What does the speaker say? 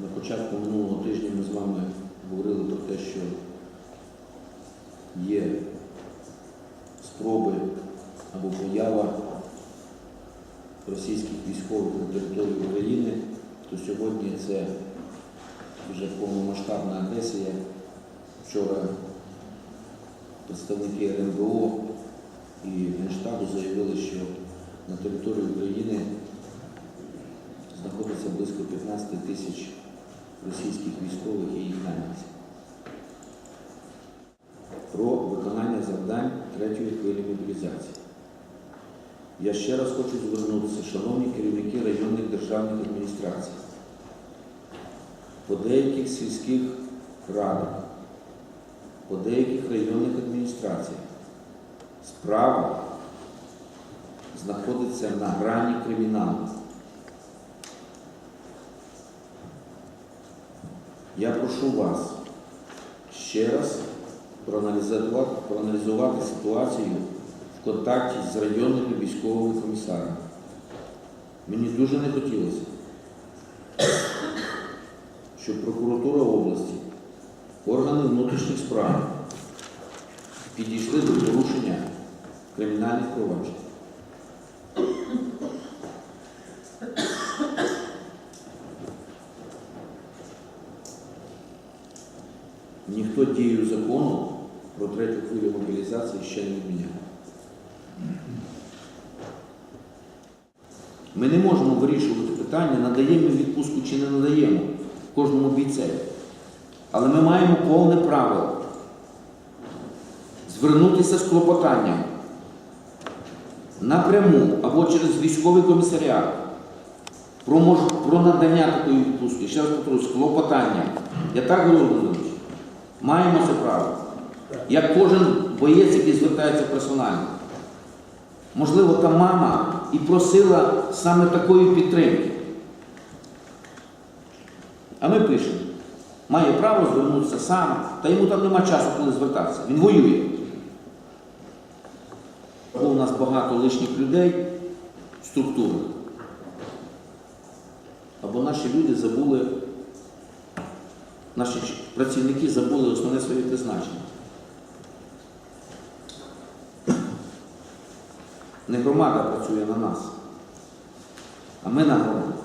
На початку минулого тижня ми з вами говорили про те, що є спроби або поява російських військових на території України, то сьогодні це вже повномасштабна агресія. Вчора представники РНБО і Генштабу заявили, що на території України знаходиться близько 15 тисяч російських військових і їх найманців. Про виконання завдань третьої хвилі мобілізації. Я ще раз хочу звернутися, шановні керівники районних державних адміністрацій, по деяких сільських радах, по деяких районних адміністраціях справа знаходиться на грані криміналу. Я прошу вас ще раз проаналізувати, проаналізувати ситуацію в контакті з районними військовими комісарами. Мені дуже не хотілося, щоб прокуратура області, органи внутрішніх справ підійшли до порушення кримінальних проваджень. Ніхто дію закону про третю хвилю мобілізації ще не відміняв. Ми не можемо вирішувати питання, надаємо відпустку чи не надаємо кожному бійцеві. Але ми маємо повне право звернутися з клопотанням напряму або через військовий комісаріат про, мож... про надання такої відпустки. Ще раз повторюю, з клопотанням. Я так говорю, маємо це право. Як кожен боєць, який звертається персонально. Можливо, та мама і просила саме такої підтримки. А ми пишемо, має право звернутися сам, та йому там нема часу, коли звертатися. Він воює. Бо у нас багато лишніх людей в. Або наші люди забули, наші працівники забули основне своє призначення. Не громада працює на нас, а ми на громаду.